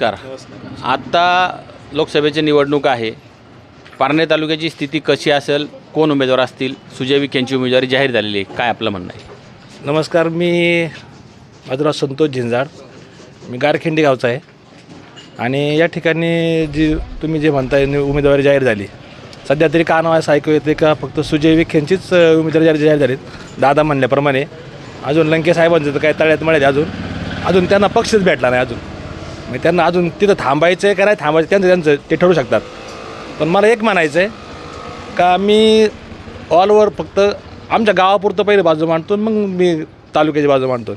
नमस्कार. आत्ता लोकसभेची निवडणूक आहे. पारणे तालुक्याची स्थिती कशी असेल? कोण उमेदवार असतील? सुजय विखे यांची उमेदवारी जाहीर झालेली आहे. काय आपलं म्हणणं आहे? नमस्कार मी माझं नाव संतोष झिंजाड. मी गारखिंडी गावचा आहे. आणि या ठिकाणी जी तुम्ही जे म्हणताय उमेदवारी जाहीर झाली. सध्या तरी का नाव असं ऐकू येते का? फक्त सुजय विखेंचीच उमेदवारी जाहीर जाहीर झाली. दादा म्हणल्याप्रमाणे. अजून लंके साहेबांचं तर काय तळ्यात मळ्यात अजून. अजून त्यांना पक्षच भेटला नाही अजून. मग त्यांना अजून तिथं थांबायचं आहे का नाही थांबायचं त्यांचं त्यांचं ते ठरू शकतात. पण मला एक म्हणायचं आहे का मी ऑल ओव्हर फक्त आमच्या गावापुरतं पहिले बाजू मांडतो मग मी तालुक्याची बाजू मांडतो.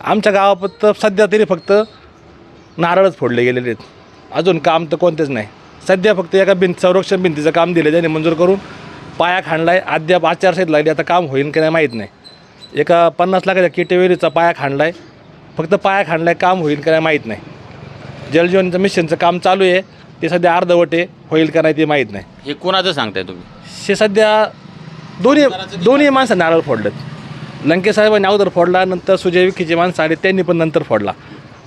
आमच्या गावापुरतं सध्या तरी फक्त नारळच फोडले गेलेले आहेत. अजून काम तर कोणतेच नाही. सध्या फक्त एका भिंत संरक्षण भिंतीचं काम दिलं त्याने मंजूर करून. पाया खांडलाय अद्याप आचारसंहिता लागली. आता काम होईल की नाही माहीत नाही. एका पन्नास लाखाच्या किटेवेरीचा पाया खांडलाय. फक्त पाया खांडलाय काम होईल की नाही माहीत नाही. जलजीवनचं मिशनचं काम चालू आहे. ते सध्या अर्धवट होईल का नाही ते माहीत नाही. हे कोणाचं सांगताय तुम्ही? हे सध्या दोन्ही दोन्ही माणसं नारळ फोडलेत. लंके साहेबांनी अगोदर फोडला नंतर सुजय विखेची माणसं आली त्यांनी पण नंतर फोडला.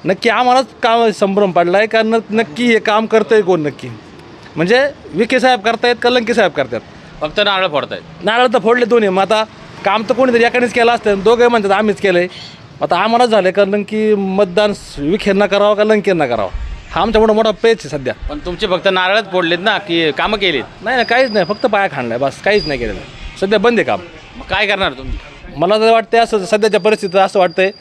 नक्की आम्हालाच काम संभ्रम पडला आहे का? न नक्की हे काम करतंय कोण नक्की? म्हणजे विखे साहेब करतायत का लंके साहेब करतात? फक्त नारळ फोडतायत. नारळ तर फोडले दोन्ही. मग आता काम तर कोणीतरी एकानेच केलं असतं. दोघे म्हणतात आम्हीच केलं आहे आता आम्हालाच झालं का लंकी मतदान विखेंना करावं का लंकेंना करावं? हा आमच्यामुळं मोठा पेच आहे सध्या. पण तुमचे फक्त नारळच फोडलेत ना की कामं केलीत? नाही ना काहीच नाही फक्त पाया खाणलाय बस काहीच नाही केलेलं. सध्या बंद आहे काम. मग काय करणार तुम्ही? मला तर वाटतं असं सध्याच्या परिस्थितीत असं वाटतंय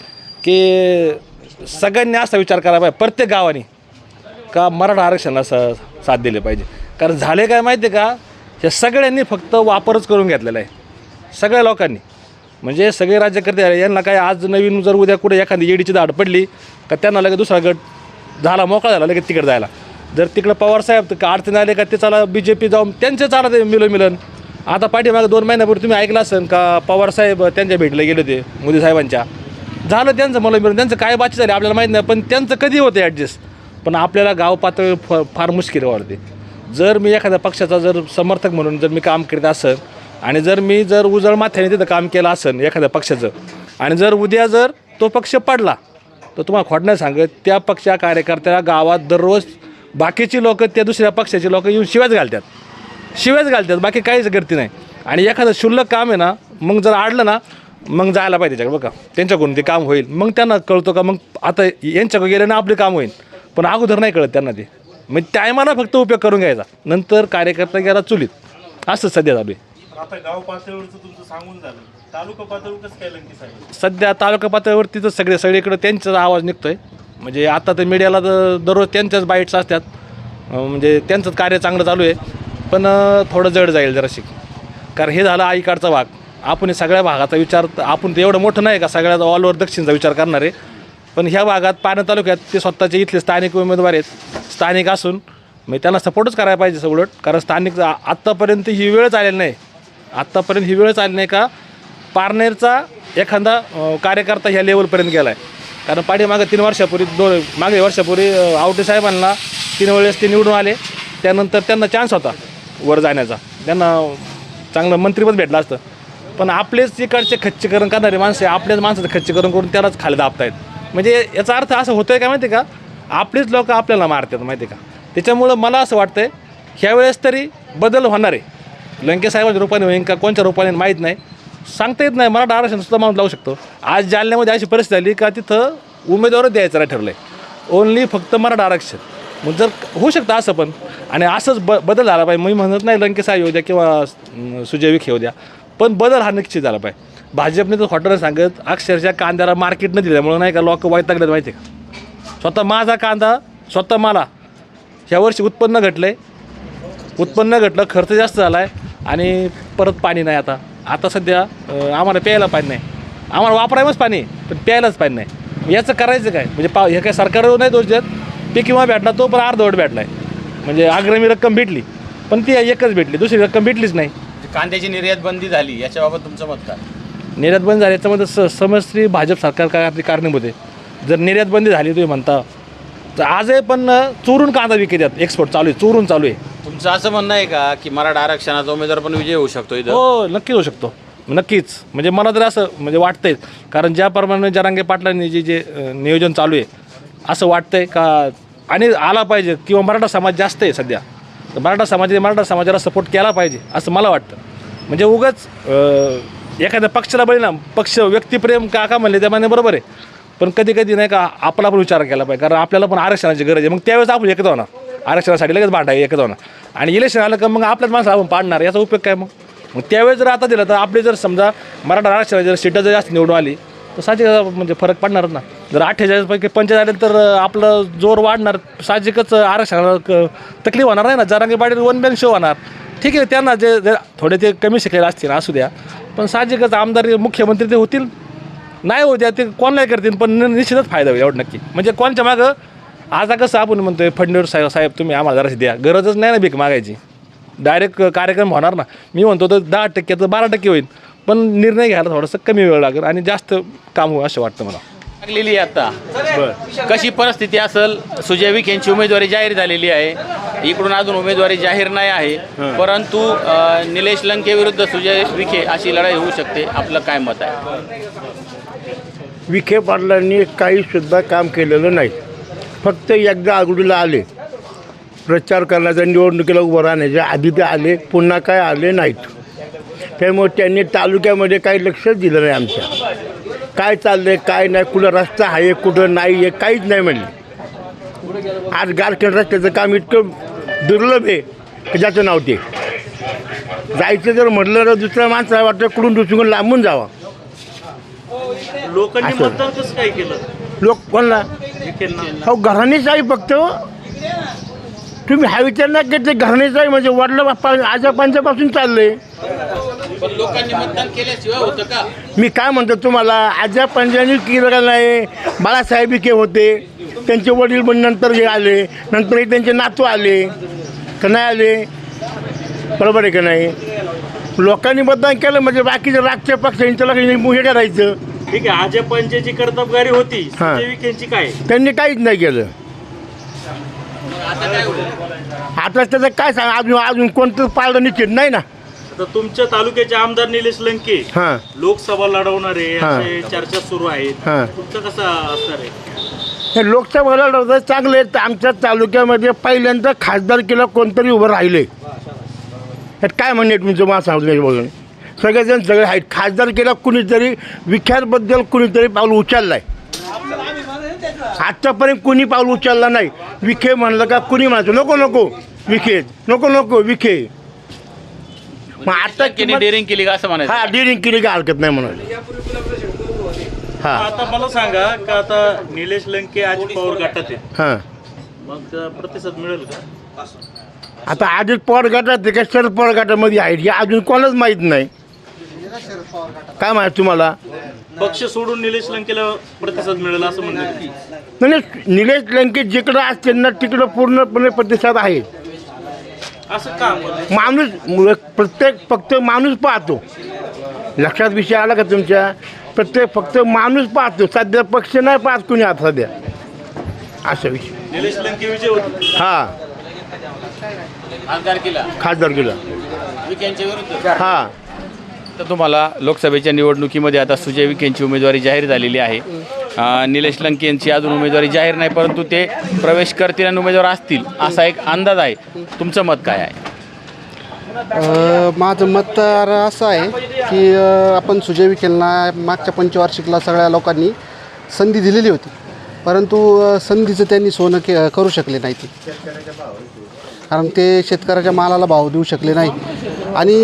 की सगळ्यांनी असा विचार करायला पाहिजे प्रत्येक गावाने का मराठा आरक्षणाला स साथ दिले पाहिजे. कारण झाले काय माहिती आहे का? हे सगळ्यांनी फक्त वापरच करून घेतलेला आहे. सगळ्या लोकांनी. म्हणजे सगळे राज्यकर्ते यांना काय आज नवीन जर उद्या कुठे एखादी येडीची धाड पडली का त्यांना लगेच दुसरा गट झाला मोकळा झाला लगेच तिकडे जायला. जर तिकडं पवारसाहेब का अडचण आले का ते चला बी जे पी जाऊन त्यांचे चाला ते मिलो मिलन आता पाठीमागं दोन महिन्यापूर्वी तुम्ही ऐकलं असेल का पवारसाहेब त्यांच्या भेटला गेले होते मोदी साहेबांच्या. झालं त्यांचं मला मिळून त्यांचं काय बातचीत झाली आपल्याला माहीत नाही पण त्यांचं कधी होतं ॲडजस्ट पण आपल्याला गाव पातळी फ फार मुश्किल वाढते. जर मी एखाद्या पक्षाचा जर समर्थक म्हणून जर मी काम करीत असेल आणि जर मी जर उजळ माथ्याने तिथं काम केलं असेल एखाद्या पक्षाचं आणि जर उद्या जर तो पक्ष पडला तर तुम्हाला खोट नाही सांगत त्या पक्षा कार्यकर्त्याला गावात दररोज बाकीची लोक त्या दुसऱ्या पक्षाची लोक येऊन शिव्याच घालतात. शिव्याच घालतात बाकी काहीच गर्दी नाही. आणि एखादं शुल्लक काम आहे ना मग जर आडलं ना मग जायला पाहिजे त्याच्याकडे बघा. त्यांच्याकडून ते काम होईल. मग त्यांना कळतो का मग आता यांच्याकडे गेलं ना आपले काम होईल. पण अगोदर नाही कळत त्यांना ते. मग टायमाला फक्त उपयोग करून घ्यायचा. नंतर कार्यकर्ता गेला चुलीत. असं सध्या चालू आहे. आता गाव पातळीवरचं तुमचं सांगून झालं. तालुका पातळीवर कसं काय लंकी साहेब सध्या तालुका पातळीवरती तर सगळे सगळीकडे त्यांचाच आवाज निघतोय. म्हणजे आता तर मीडियाला तर दररोज त्यांच्याच बाईट्स असतात. अं, म्हणजे त्यांचंच कार्य चांगलं चालू आहे. पण अं, थोडं जड जाईल जराशी. कारण हे झालं आईकडचा भाग. आपण हे सगळ्या भागाचा विचार आपण तर एवढं मोठं नाही का सगळ्यात ऑल ओव्हर दक्षिणचा विचार करणार आहे. पण ह्या भागात पाण्या तालुक्यात ते स्वतःचे इथले स्थानिक उमेदवार आहेत. स्थानिक असून मग त्यांना सपोर्टच करायला पाहिजे उलट कारण स्थानिक आ- आत्तापर्यंत ही वेळच आलेली नाही. आत्तापर्यंत ही वेळच आली नाही का? पारनेरचा एखादा कार्यकर्ता ह्या लेवलपर्यंत गेला आहे कारण पाठीमागं तीन वर्षापूर्वी दोन मागे वर्षापूर्वी आवटे साहेबांना तीन वेळेस ते निवडून आले. त्यानंतर त्यांना चान्स होता वर जाण्याचा. त्यांना चांगलं मंत्रीपद भेटलं असतं. पण आपलेच इकडचे खच्चीकरण करणारे माणसे आपल्याच माणसाचं खच्चीकरण करून त्यालाच खाली दाबतायत. म्हणजे याचा अर्थ असं होतोय का माहिती आहे का? आपलीच लोक आपल्याला मारतात माहिती आहे का? त्याच्यामुळं मला असं वाटतंय ह्या वेळेस तरी बदल होणार आहे. लंकेसाहेबांच्या रूपाने होईन का कोणत्या रूपाने माहीत नाही. सांगता येत नाही. मराठा आरक्षण सुद्धा माणूस लावू शकतो. आज जालन्यामध्ये अशी परिस्थिती आली का तिथं उमेदवारच द्यायचं ठरलं आहे ओन्ली फक्त मराठा आरक्षण. मग जर होऊ शकतं असं पण. आणि असंच ब बदल झाला पाहिजे. मी म्हणत नाही लंकेसाहेब येऊ द्या किंवा सुजय विखे येऊ द्या. पण बदल हा निश्चित झाला पाहिजे. भाजपने तर हॉटेल सांगत. अक्षरशः कांद्याला मार्केट न दिल्यामुळे नाही का लोक वैतागलेत माहिती आहे का? स्वतः माझा कांदा स्वतः मला. ह्या वर्षी उत्पन्न घटलं आहे उत्पन्न घटलं खर्च जास्त झाला आहे आणि परत पाणी नाही आता. आता सध्या आम्हाला प्यायला पाणी नाही. आम्हाला वापरायलाच पाणी पण प्यायलाच पाणी नाही. याचं करायचं काय? म्हणजे पा हे काय सरकारवर नाही दोष देत? पीक विमा भेटला तो पण अर्धवट भेटला आहे म्हणजे अग्रमी रक्कम भेटली पण ती एकच भेटली. दुसरी रक्कम भेटलीच नाही. कांद्याची निर्यात बंदी झाली याच्याबाबत तुमचं मत काय? निर्यात बंद झाली याच्यामध्ये स समश्री भाजप सरकार काय आपली कारणीभूत आहे. जर निर्यात बंदी झाली तुम्ही म्हणता. तर आजही पण चोरून कांदा विकतात एक्सपोर्ट चालू आहे चोरून चालू आहे. तुमचं असं म्हणणं आहे का की मराठा आरक्षणाचा उमेदवार पण विजय होऊ शकतो इथं? हो नक्कीच होऊ शकतो. नक्कीच. म्हणजे मला तर असं म्हणजे वाटतंय. कारण ज्याप्रमाणे जरांगे पाटलांनी जे जे नियोजन चालू आहे असं वाटतंय का आणि आला पाहिजे किंवा मराठा समाज जास्त आहे सध्या. तर मराठा समाजाने मराठा समाजाला सपोर्ट केला पाहिजे असं मला वाटतं. म्हणजे उगाच एखाद्या पक्षाला बळी ना पक्ष व्यक्तिप्रेम का का म्हणले त्यामाने बरोबर आहे. पण कधी कधी नाही का आपला पण विचार केला पाहिजे कारण आपल्याला पण आरक्षणाची गरज आहे. मग त्यावेळेस आपण एकत्र होणार. आरक्षणासाठी लगेच भांडाय एकच होणार. आणि इलेक्शन आलं का मग आपल्याच माणसं आपण पाडणार याचा उपयोग काय मग? मग त्यावेळेस जर आता दिलं तर आपले जर समजा मराठा आरक्षणाची जर सीटं जर जास्त निवडून आली तर साहजिक म्हणजे फरक पडणारच ना. जर अठ्ठेचाळीसपैकी पंचेचाळीस आले तर आपलं जोर वाढणार साहजिकच आरक्षणाला क- तकलीफ होणार नाही ना. Jarange Patil one bank show होणार. ठीक आहे त्यांना जे थोडे ते कमी शिकलेले असतील असू द्या. पण साहजिकच आमदार मुख्यमंत्री ते होतील. नाही होत्या ते कोणलाही करतील पण निश्चितच फायदा होईल एवढं नक्की. म्हणजे कोणच्या मागं आता कसं आपण म्हणतोय फडणवीस साहेब साहेब तुम्ही आम्हाला जराशी द्या. गरजच नाही ना भीक मागायची. डायरेक्ट कार्यक्रम होणार ना. मी म्हणतो तर दहा टक्क्याचं बारा टक्के होईल. पण निर्णय घ्यायला थोडंसं कमी वेळ लागेल आणि जास्त काम होईल असं वाटतं मला. लागलेली आहे आता. कशी परिस्थिती असेल? सुजय विखे यांची उमेदवारी जाहीर झालेली आहे. इकडून अजून उमेदवारी जाहीर नाही आहे. परंतु निलेश लंके विरुद्ध सुजय विखे अशी लढाई होऊ शकते. आपलं काय मत आहे? विखे पाटलांनी काहीसुद्धा काम केलेलं नाही. फक्त एकदा आघाडीला आले. प्रचार करण्याचा निवडणुकीला उभं राहण्याच्या आधी ते आले पुन्हा काय आले नाहीत. त्यामुळे त्यांनी तालुक्यामध्ये काही लक्षच दिलं नाही आमच्या. काय चाललं आहे काय नाही कुठं रस्ता आहे कुठं नाही आहे काहीच नाही म्हणले. आज गारखेड रस्त्याचं काम इतकं दुर्लभ आहे की ज्याचं नाव ते. जायचं जर म्हटलं तर दुसऱ्या माणसाला वाटतं कुठून दुसरीकडून लांबून जावा. लोकांनी. मतदान कसं काय केलं? लोक कोणला? घराणीच आहे फक्त. तुम्ही हा विचार ना की ते घराणीच आहे. म्हणजे वडला बाप्पा आजापांच्यापासून लोकांनी का? मी काय म्हणतो तुम्हाला आजा पंजानी केलं नाही? बाळासाहेब विखे होते. त्यांचे वडील पण नंतर हे आले. नंतर हे त्यांचे नातू आले. का नाही आले? बरोबर आहे का नाही? लोकांनी मतदान केलं म्हणजे बाकीचे राजकीय पक्षांच्या हे करायचं. ठीक आहे. आजय पंचायची कर्तबगारी होती. हा. सुजय विखेंची काय? त्यांनी काहीच नाही केलं. आता त्याचं काय सांग? अजून अजून कोणतं पाळलं निश्चित नाही ना. आता तुमच्या तालुक्याचे आमदार निलेश लंके. हां. लोकसभा लढवणार हा. असे चर्चा सुरू आहेत. हा. तुमचं कसं असणार आहे? हे लोकसभा लढवतं चांगले तर आमच्या तालुक्यामध्ये पहिल्यांदा खासदार केलं कोणतरी उभं राहिले. काय म्हणणे तुमचं मला सांगतो बघून सगळेजण सगळे आहेत. खासदार केला कुणीतरी विख्यातबद्दल कुणीतरी पाऊल उचललं आहे आत्तापर्यंत कुणी पाऊल उचलला नाही. विखे म्हणलं का कुणी म्हणायचं नको नको. विखे. नको नको. विखे. मग आता डेअरिंग केली का असं म्हणायचं? हा डिरिंग केली का हरकत नाही म्हणून हा. आता मला सांगा का आता निलेश लंके अजित पवार गटात आहेत. हां. मग प्रतिसाद मिळेल का? आता अजित पवार गटात आहे का? शरद पवार गटामध्ये आहेत. हे अजून कोणाच माहीत नाही. काय माहीत तुम्हाला? पक्ष सोडून निलेश लंकेला प्रतिसाद मिळेल असं म्हणतात म्हणजे निलेश लंके जिकडं असतील ना तिकडं पूर्णपणे प्रतिसाद आहे. असं का बरं? माणूस प्रत्येक फक्त माणूस पाहतो. लक्षात विषय आला का तुमच्या? प्रत्येक फक्त माणूस पाहतो. सध्या पक्ष नाही पाहत कुणी आता सध्या. असा विषय. निलेश लंके विजय होते. हा. खासदार केला. खासदार केला. विरुद्ध. हा. तर तुम्हाला लोकसभेच्या निवडणुकीमध्ये आता सुजय विखे यांची उमेदवारी जाहीर झालेली आहे. अं, निलेश लंके यांची अजून उमेदवारी जाहीर नाही परंतु ते प्रवेश करतील आणि उमेदवार असतील असा एक अंदाज आहे. तुमचं मत काय आहे? अ, माझं मत तर असं आहे की अ, आपण सुजय विखेंना मागच्या पंचवार्षिकला सगळ्या लोकांनी संधी दिलेली होती. परंतु अ, संधीचं त्यांनी सोनं के करू शकले नाही ते. कारण ते शेतकऱ्याच्या मालाला भाव देऊ शकले नाही. आणि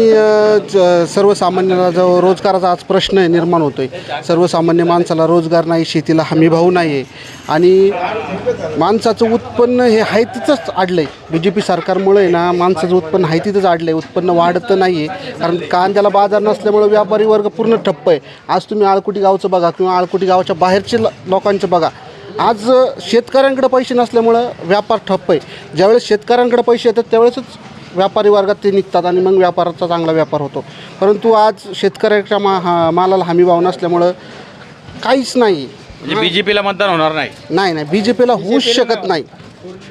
ज- सर्वसामान्याला जो रोजगाराचा आज प्रश्न आहे निर्माण होतो आहे सर्वसामान्य माणसाला रोजगार नाही शेतीला हमी भाव नाही आहे. आणि माणसाचं उत्पन्न हे आहे तिथंच अडलं आहे बी जे पी सरकारमुळे ना माणसाचं उत्पन्न आहे तिथंच अडलं आहे उत्पन्न वाढतं नाही आहे कारण कांद्याला बाजार नसल्यामुळे व्यापारी वर्ग पूर्ण ठप्प आहे. आज तुम्ही आळकुटी गावचं बघा किंवा आळकुटी गावाच्या बाहेरचे ल- लोकांचं बघा. आज शेतकऱ्यांकडे पैसे नसल्यामुळं व्यापार ठप्प आहे. ज्यावेळेस शेतकऱ्यांकडे पैसे येतात त्यावेळेसच व्यापारी वर्गात ते निघतात आणि मग व्यापाराचा चांगला व्यापार होतो. परंतु आज शेतकऱ्याच्या मा हा मालाला हमी भाव नसल्यामुळं काहीच नाही. म्हणजे बी जे पीला मतदान होणार नाही. नाही नाही. बी जे पीला होऊच शकत नाही.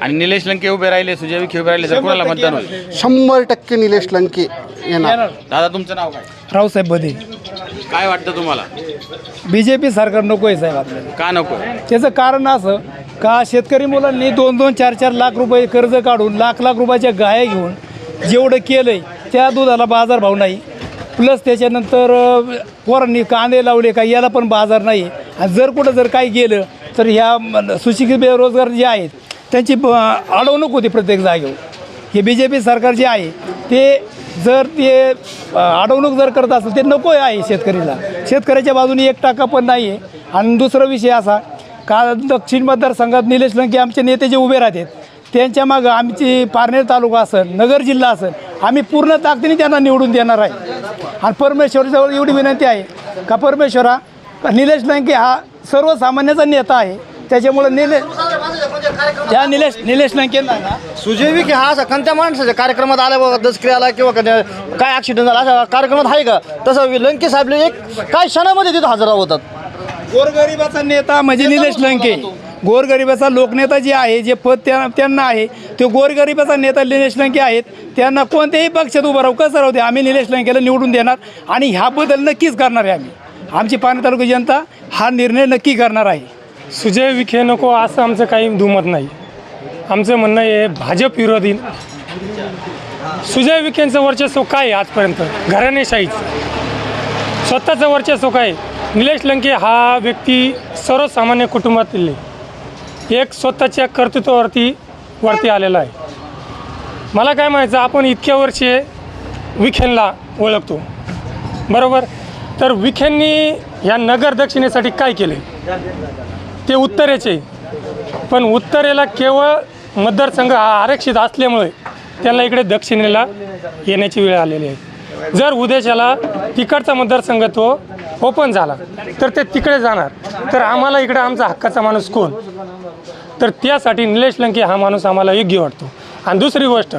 आणि निलेश लंके उभे राहिले सुजय विखे उभे राहिले तर कोणाला मतदान होईल? शंभर टक्के निलेश लंके येणार. दादा तुमचं नाव काय? रावसाहेब बदे काय वाटतं तुम्हाला? बी जे पी सरकार नको आहे साहेब आपल्याला. का नको? त्याचं कारण असं का शेतकरी मुलांनी दोन दोन चार चार लाख रुपये कर्ज काढून लाख लाख रुपयाच्या गाया घेऊन जेवढं केलं आहे त्या दुधाला बाजारभाव नाही. प्लस त्याच्यानंतर पोरांनी कांदे लावले का याला पण बाजार नाही. आणि जर कुठं जर काही गेलं तर ह्या सुशिक्षित बेरोजगार जे आहेत त्यांची अडवणूक होती प्रत्येक जागेवर. हे बी जे पी सरकार जे आहे ते जर ते अडवणूक जर करत असेल ते नको आहे शेतकरीला. शेतकऱ्याच्या बाजूने एक टाका पण नाही आहे आणि दुसरा विषय असा का दक्षिण मतदारसंघात निलेश लंके आमचे नेते जे उभे राहतात त्यांच्या मागं आमची पारनेर तालुका असेल नगर जिल्हा असेल आम्ही पूर्ण ताकदीने त्यांना निवडून देणार आहे. आणि परमेश्वरजवळ एवढी विनंती आहे का परमेश्वरा का निलेश लंके हा सर्वसामान्याचा नेता आहे. त्याच्यामुळे निलेश त्या निलेश निलेश लंकेंना ना सुजय विखे हा असा कोणत्या माणसाच्या कार्यक्रमात आला बघा दसक्रियाला किंवा कधी- काय ॲक्सिडेंट झाला अशा कार्यक्रमात आहे का? तसं लंके साहेब एक काय क्षणामध्ये तिथं हजर होतात? गोरगरिबाचा नेता म्हणजे निलेश लंके. गोरगरिबाचा लोकनेता जे आहे जे पद त्या त्यांना आहे ते गोरगरिबाचा नेता निलेश लंके आहेत. त्यांना कोणत्याही पक्षात उभं राहू कसं राहू दे आम्ही निलेश लंकेला निवडून देणार आणि ह्या बदल नक्कीच करणार आहे आम्ही. आमची पाणी तालुका जनता हा निर्णय नक्की करणार आहे. सुजय विखे नको असं आमचं काही दुमत नाही. आमचं म्हणणं आहे भाजप विरोधी. सुजय विखेंचं वर्चस्व काय आहे आजपर्यंत? घराणेशाहीच स्वतःचं वर्चस्व काय आहे? निलेश लंके हा व्यक्ती सर्वसामान्य कुटुंबातील आहे. एक स्वतःच्या कर्तृत्वावरती वरती आलेला आहे. मला काय म्हणायचं आपण इतक्या वर्षे विखेनला ओळखतो. बरोबर? तर विखेंनी ह्या नगर दक्षिणेसाठी काय केले? ते उत्तरेचे. पण उत्तरेला केवळ मतदारसंघ हा आरक्षित असल्यामुळे त्यांना इकडे दक्षिणेला येण्याची वेळ आलेली आहे. जर उद्याच्याला तिकडचा मतदारसंघ तो ओपन झाला तर ते तिकडे जाणार. तर आम्हाला इकडे आमचा हक्काचा माणूस कोण? तर त्यासाठी निलेश लंके हा माणूस आम्हाला योग्य वाटतो. आणि दुसरी गोष्ट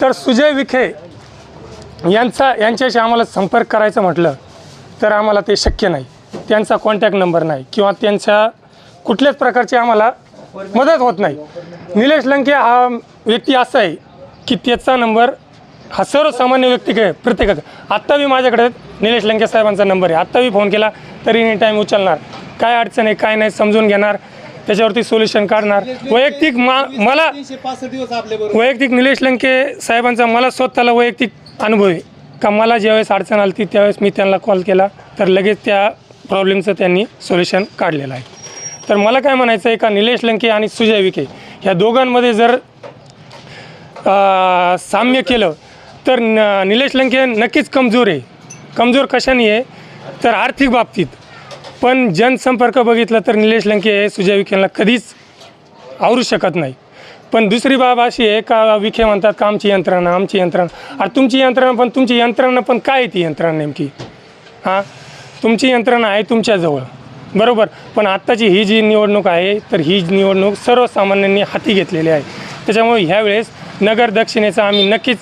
तर सुजय विखे यांचा यांच्याशी आम्हाला संपर्क करायचं म्हटलं तर आम्हाला ते शक्य नाही. त्यांचा कॉन्टॅक्ट नंबर नाही किंवा त्यांच्या कुठल्याच प्रकारची आम्हाला मदत होत नाही. निलेश लंके हा व्यक्ती असा आहे की त्याचा नंबर हा सर्वसामान्य व्यक्ती काय प्रत्येकाचा. आत्ता मी माझ्याकडे निलेश लंके साहेबांचा नंबर आहे. आत्ताबी फोन केला तरी एनी टाईम उचलणार. काय अडचण आहे काय नाही समजून घेणार. त्याच्यावरती सोल्युशन काढणार. वैयक्तिक मा मला वैयक्तिक निलेश लंके साहेबांचा मला स्वतःला वैयक्तिक अनुभव आहे. का मला ज्यावेळेस अडचण आली ती त्यावेळेस मी त्यांना कॉल केला. तर लगेच त्या प्रॉब्लेमचं त्यांनी सोल्युशन काढलेलं आहे. तर मला काय म्हणायचं आहे का निलेश लंके आणि सुजय विखे ह्या दोघांमध्ये जर साम्य केलं तर न निलेश लंके नक्कीच कमजोर आहे. कमजोर कशाने आहे? तर आर्थिक बाबतीत. पण जनसंपर्क बघितलं तर निलेश लंके हे सुजय विखेंना कधीच आवरू शकत नाही. पण दुसरी बाब अशी आहे का विखे म्हणतात का आमची यंत्रणा आमची यंत्रणा. अरे तुमची यंत्रणा पण तुमची यंत्रणा पण काय आहे ती यंत्रणा नेमकी? हां? तुमची यंत्रणा आहे तुमच्याजवळ बरोबर? पण आत्ताची ही जी निवडणूक आहे तर ही निवडणूक सर्वसामान्यांनी हाती घेतलेली आहे. त्याच्यामुळे ह्यावेळेस नगर दक्षिणेचा आम्ही नक्कीच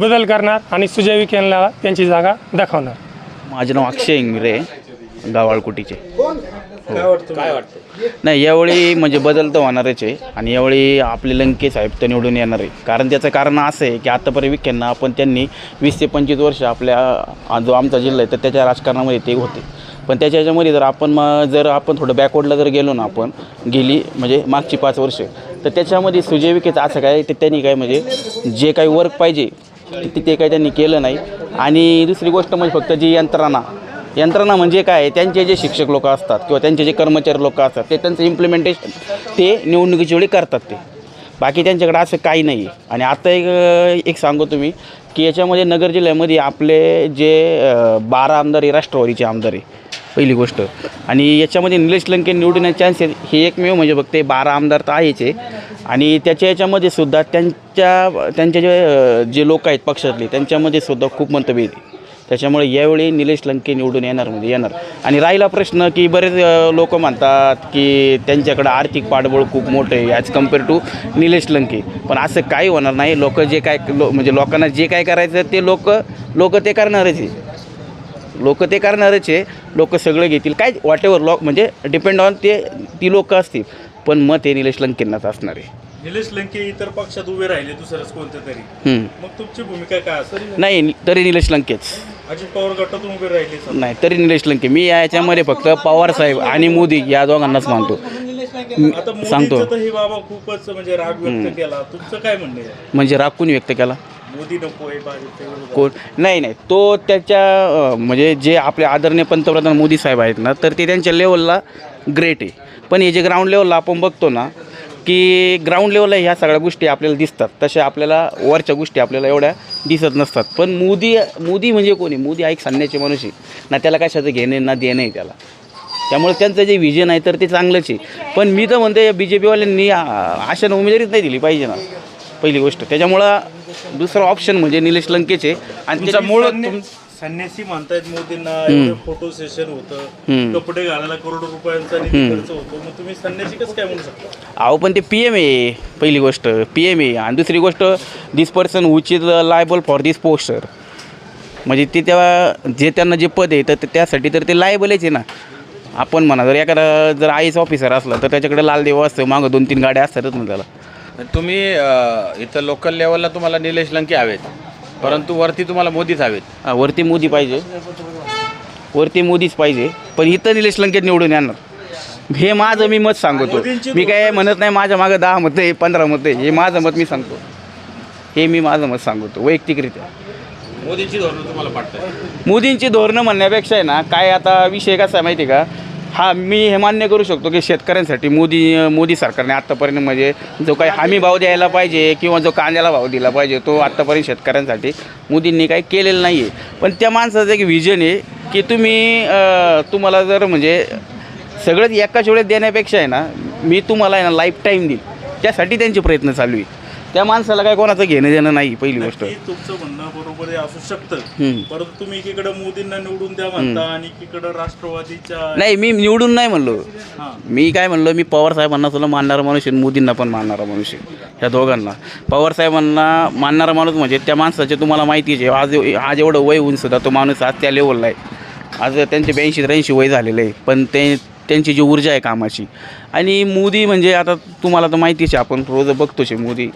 बदल करणार आणि सुजय विखे त्यांची जागा दाखवणार. माझं नाव अक्षय इंगरे. गावाळकुटीचे. काय वाटतं? नाही यावेळी म्हणजे बदल तर होणारच आहे. आणि यावेळी आपले लंके साहेब तर निवडून येणार आहे. कारण त्याचं कारण असं आहे की आतापर्यंत विख्यांना आपण त्यांनी वीस ते पंचवीस वर्ष आपल्या जो आमचा जिल्हा आहे तर त्याच्या राजकारणामध्ये ते होते. पण त्याच्या ह्याच्यामध्ये जर आपण मग जर आपण थोडं बॅकवर्डला जर गेलो ना आपण गेली म्हणजे मागची पाच वर्ष तर त्याच्यामध्ये सुजय विखेचं असं काय ते त्यांनी काय म्हणजे जे काही वर्क पाहिजे ते ते काही त्यांनी केलं नाही. आणि दुसरी गोष्ट म्हणजे फक्त जी यंत्रणा यंत्रणा म्हणजे काय त्यांचे जे शिक्षक लोक असतात किंवा त्यांचे जे कर्मचारी लोक असतात ते त्यांचं इम्प्लिमेंटेशन ते निवडणुकीच्या वेळी करतात ते. बाकी त्यांच्याकडे असं काही नाही आहे. आणि आता एक एक सांगू तुम्ही की याच्यामध्ये नगर जिल्ह्यामध्ये आपले जे बारा आमदार आहे राष्ट्रवादीचे आमदार आहे पहिली गोष्ट. आणि याच्यामध्ये निलेश लंके निवडून चान्सेस हे एकमेव म्हणजे बघते बारा आमदार तर आहेच आहे. आणि त्याच्या याच्यामध्ये सुद्धा त्यांच्या त्यांचे जे जे लोक आहेत पक्षातले त्यांच्यामध्ये सुद्धा खूप मतभेद आहे. त्याच्यामुळे यावेळी निलेश लंके निवडून येणार म्हणजे येणार. आणि राहिला प्रश्न की बरेच लोक म्हणतात की त्यांच्याकडं आर्थिक पाठबळ खूप मोठं आहे as compare to Nilesh Lanke. पण असं काही होणार नाही. लोक जे काय लो म्हणजे लोकांना जे काय करायचं ते लोक लोक ते करणारच आहे. लोक ते करणारच आहे. लोक सगळं घेतील. काय वॉटेवर लॉक म्हणजे डिपेंड ऑन ते ती लोक असतील. पण मत हे निलेश लंकेंनाच असणार आहे. निलेश लंके इतर पक्षात उभे राहिले दुसरंच कोणत्या तरी. हम्म. मग तुमची भूमिका काय असेल? नाही. तरी निलेश लंकेच. अजित पवार गटातून उभे राहिले समजा. नाही तरी निलेश लंके. मी या याच्यामध्ये फक्त पवार साहेब आणि मोदी या दोघांनाच मानतो. आता सांगतो. मोदींचं तर हे बाबा खूपच म्हणजे राग व्यक्त केला. तुमचं काय म्हणणं आहे? म्हणजे राग कोणी व्यक्त केला? मोदी नको आहे भाजपच्या विरोधात. कोण? नाही नाही. तो त्याच्या अं, म्हणजे जे आपले आदरणीय पंतप्रधान मोदी साहेब आहेत ना तर ते त्यांच्या लेवलला ग्रेट आहे. पण हे जे ग्राउंड लेवलला आपण बघतो ना की ग्राउंड लेवलला ह्या सगळ्या गोष्टी आपल्याला दिसतात. तशा आपल्याला वरच्या गोष्टी आपल्याला एवढ्या दिसत नसतात. पण मोदी मोदी म्हणजे कोणी? मोदी हा एक संन्याची आहे. ना त्याला कशाचं घेणे ना देणं आहे त्याला. त्यामुळे त्यांचं जे विजन आहे तर ते चांगलंच आहे. पण मी तर म्हणते बी जे पीवाल्यांनी अशा उमेदवारीच नाही दिली पाहिजे ना. पहिली गोष्ट. त्याच्यामुळं दुसरं ऑप्शन म्हणजे निलेश लंकेचे आणि तुमचा त्याच्या मूळ मूळ संन्यासी म्हणतायत मोदींना एवढे फोटो सेशन होतं. कपडे घालायला करोडो रुपयांचा निधी खर्च होतो. मग तुम्ही संन्यासी कसं काय म्हणू शकता? अहो पण ते पी एम आहे पहिली गोष्ट. पी एम आहे आणि दुसरी गोष्ट this person which is liable for this poster म्हणजे ते तेव्हा जे त्यांना जे पद आहे तर ते- त्यासाठी तर ते लायबलच आहे ना. आपण म्हणा जर एखादा जर आय एस ऑफिसर असला तर त्याच्याकडे लाल देव असतं मागं दोन तीन गाड्या असतातच ना त्याला. तुम्ही अ, इथं लोकल लेवलला तुम्हाला निलेश लंके हवेत. परंतु वरती तुम्हाला मोदीच हवेत. हा, वरती मोदी पाहिजे. वरती मोदीच पाहिजे. पण इथं निलेश लंकेत निवडून येणार. हे माझं मी मत सांगतो. मी काय म्हणत नाही माझ्या मागं दहा मतं आहे पंधरा मतं आहे. हे माझं मत मी सांगतो. हे मी माझं मत सांगतो वैयक्तिकरित्या. मोदींची धोरणं तुम्हाला मोदींची धोरणं म्हणण्यापेक्षा आहे ना काय आता विषय कसा आहे माहिती आहे का? हा मी हे मान्य करू शकतो की शेतकऱ्यांसाठी मोदी मोदी सरकारने आत्तापर्यंत म्हणजे जो काही हमी भाव द्यायला पाहिजे किंवा जो कांद्याला भाव दिला पाहिजे तो आत्तापर्यंत शेतकऱ्यांसाठी मोदींनी काही केलेलं नाही आहे पण त्या माणसाचं एक विजन आहे की तुम्ही तुम्हाला जर म्हणजे सगळंच एकाच वेळेस देण्यापेक्षा आहे ना मी तुम्हाला आहे ना लाईफ टाईम देईल. त्यासाठी त्यांचे प्रयत्न चालू आहे. त्या माणसाला काय कोणाचं घेणं देणं नाही पहिली गोष्ट. नक्की तुमचं म्हणणं बरोबर आहे असू शकतं. हम्म. परंतु तुम्ही एकीकडे मोदींना निवडून द्या म्हणता आणि एकीकडे राष्ट्रवादीच्या नाही मी निवडून नाही म्हणलो. हां. मी काय म्हणलो मी पवार साहेबांना सुद्धा मानणारा माणूस आहे मोदींना पण मानणारा माणूस आहे ह्या दोघांना. पवार साहेबांना मानणारा माणूस म्हणजे त्या माणसाचे तुम्हाला माहितीच आहे आज आज एवढं वय होऊन सुद्धा तो माणूस आज त्या लेवलला आहे. आज त्यांचे ब्याऐंशी त्र्याऐंशी वय झालेलं आहे पण ते त्यांची जी ऊर्जा आहे कामाची. आणि मोदी म्हणजे आता तुम्हाला तर माहितीच आहे आपण रोज बघतोच आहे मोदी.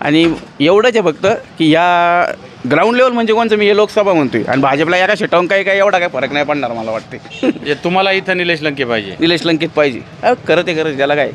आणि एवढंच आहे फक्त की या ग्राउंड लेवल म्हणजे कोणचं? मी हे लोकसभा म्हणतोय. आणि भाजपला एका शेटावून काही काही एवढा काही फरक नाही पडणार मला वाटते म्हणजे तुम्हाला इथं निलेश लंके पाहिजे. निलेश लंकेत पाहिजे. करत आहे करत त्याला काय?